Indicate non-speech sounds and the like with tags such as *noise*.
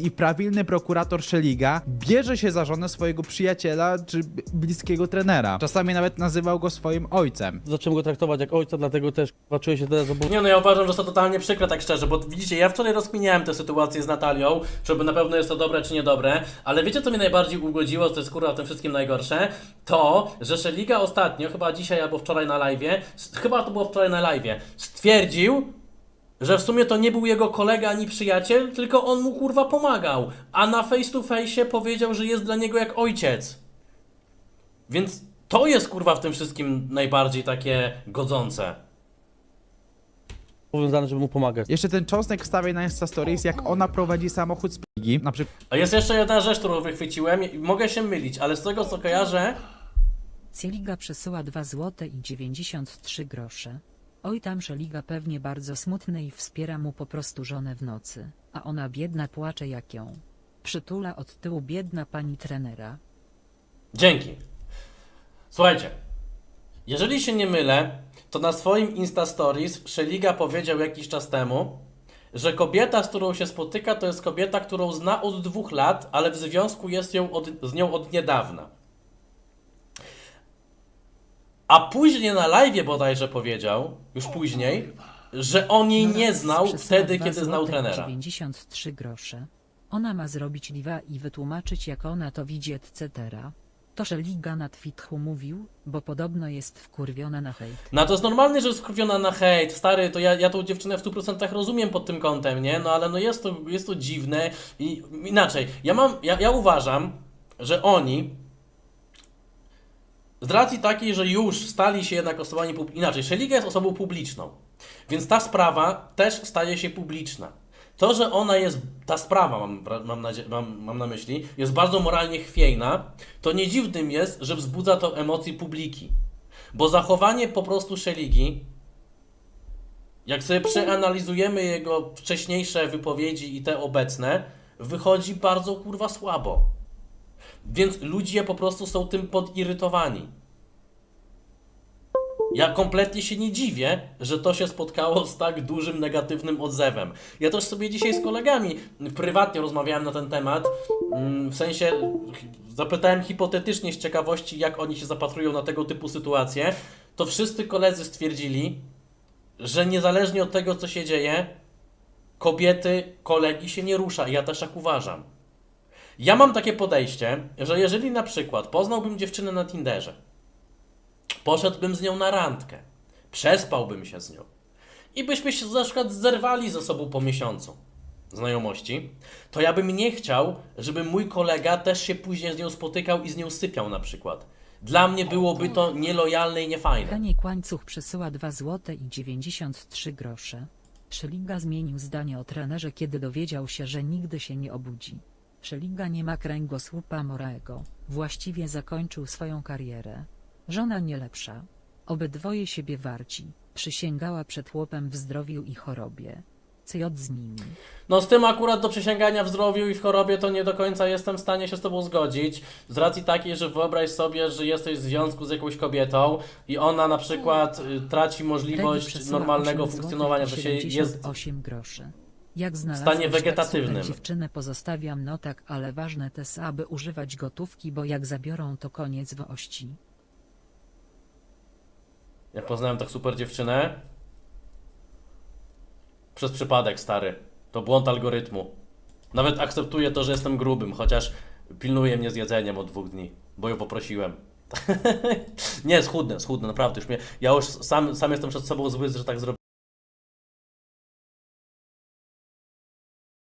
i prawilny prokurator Szeliga bierze się za żonę swojego przyjaciela czy bliskiego trenera. Czasami nawet nazywał go swoim ojcem. Zacząłem go traktować jak ojca, dlatego też czuję się teraz obu... Nie no, ja uważam, że to totalnie przykre, tak szczerze, bo widzicie, ja wczoraj rozkminiałem tę sytuację z Natalią, żeby na pewno jest to dobre czy niedobre, ale wiecie co mnie najbardziej ugodziło, co jest kurwa w tym wszystkim najgorsze? To, że Szeliga ostatnio, chyba dzisiaj albo wczoraj na live'ie, chyba to było wczoraj na live'ie, stwierdził, że w sumie to nie był jego kolega ani przyjaciel, tylko on mu kurwa pomagał, a na face to face powiedział, że jest dla niego jak ojciec. Więc to jest kurwa w tym wszystkim najbardziej takie godzące. powiązany, żeby mu pomagać. Jeszcze ten cząstek wstawia na Insta Stories, jak ona prowadzi samochód z pligi, na przykład A jest jeszcze jedna rzecz, którą wychwyciłem i mogę się mylić, ale z tego co kojarzę, Cieliga przesyła 2 złote i 93 grosze. Oj tam Szeliga pewnie bardzo smutny i wspiera mu po prostu żonę w nocy, a ona biedna płacze jak ją. Przytula od tyłu biedna pani trenera. dzięki. Słuchajcie, jeżeli się nie mylę, to na swoim Insta Stories Szeliga powiedział jakiś czas temu, że kobieta, z którą się spotyka, to jest kobieta, którą zna od dwóch lat, ale w związku jest ją od, z nią od niedawna. A później na live bodajże powiedział, już później, że on jej nie znał Przesyła wtedy, 2 kiedy znał trenera. 93 grosze. Ona ma zrobić liwa i wytłumaczyć jak ona to widzi etc. To Szeliga na Twitchu mówił, bo podobno jest wkurwiona na hejt. No to jest normalne, że jest wkurwiona na hejt. Stary, to ja, ja tą dziewczynę w 100% rozumiem pod tym kątem, nie? No ale no jest to, jest to dziwne i inaczej. Ja mam, ja, ja uważam, że oni z racji takiej, że już stali się jednak osobami inaczej, Szeliga jest osobą publiczną. Więc ta sprawa też staje się publiczna. To, że ona jest, ta sprawa mam, mam, nadzie- mam, mam na myśli, jest bardzo moralnie chwiejna, to nie dziwnym jest, że wzbudza to emocji publiki. Bo zachowanie po prostu Szeligi, jak sobie przeanalizujemy jego wcześniejsze wypowiedzi i te obecne, wychodzi bardzo kurwa słabo. Więc ludzie po prostu są tym podirytowani. Ja kompletnie się nie dziwię, że to się spotkało z tak dużym negatywnym odzewem. Ja też sobie dzisiaj z kolegami prywatnie rozmawiałem na ten temat. mm, W sensie zapytałem hipotetycznie z ciekawości, jak oni się zapatrują na tego typu sytuacje. To wszyscy koledzy stwierdzili, że niezależnie od tego, co się dzieje, kobiety, kolegi się nie rusza. Ja też tak uważam. Ja mam takie podejście, że jeżeli na przykład poznałbym dziewczynę na Tinderze, poszedłbym z nią na randkę, przespałbym się z nią i byśmy się na przykład zerwali ze sobą po miesiącu znajomości, to ja bym nie chciał, żeby mój kolega też się później z nią spotykał i z nią sypiał na przykład. Dla mnie byłoby to nielojalne i niefajne. Hanie Kłańcuch przesyła 2 złote i 93 grosze. Szeliga zmienił zdanie o trenerze kiedy dowiedział się, że nigdy się nie obudzi. Szeliga nie ma kręgosłupa morałego, właściwie zakończył swoją karierę. Żona nie lepsza. Obydwoje siebie warci, przysięgała przed chłopem w zdrowiu i chorobie. CJ z nimi. No z tym akurat do przysięgania w zdrowiu i w chorobie to nie do końca jestem w stanie się z Tobą zgodzić. Z racji takiej, że wyobraź sobie, że jesteś w związku z jakąś kobietą i ona na przykład y, traci możliwość normalnego 8 funkcjonowania, że się jest 78 groszy. Jak w znalazłeś stanie wegetatywnym. dziewczynę pozostawiam no tak, ale ważne też aby używać gotówki, bo jak zabiorą to koniec wości. Jak poznałem tak super dziewczynę? Przez przypadek, stary. To błąd algorytmu. Nawet akceptuję to, że jestem grubym, chociaż pilnuje mnie z jedzeniem od dwóch dni, bo ją poprosiłem. *laughs* nie, schudnę, schudnę, naprawdę już mnie. Ja już sam, sam jestem przed sobą zły, że tak zrobiłem.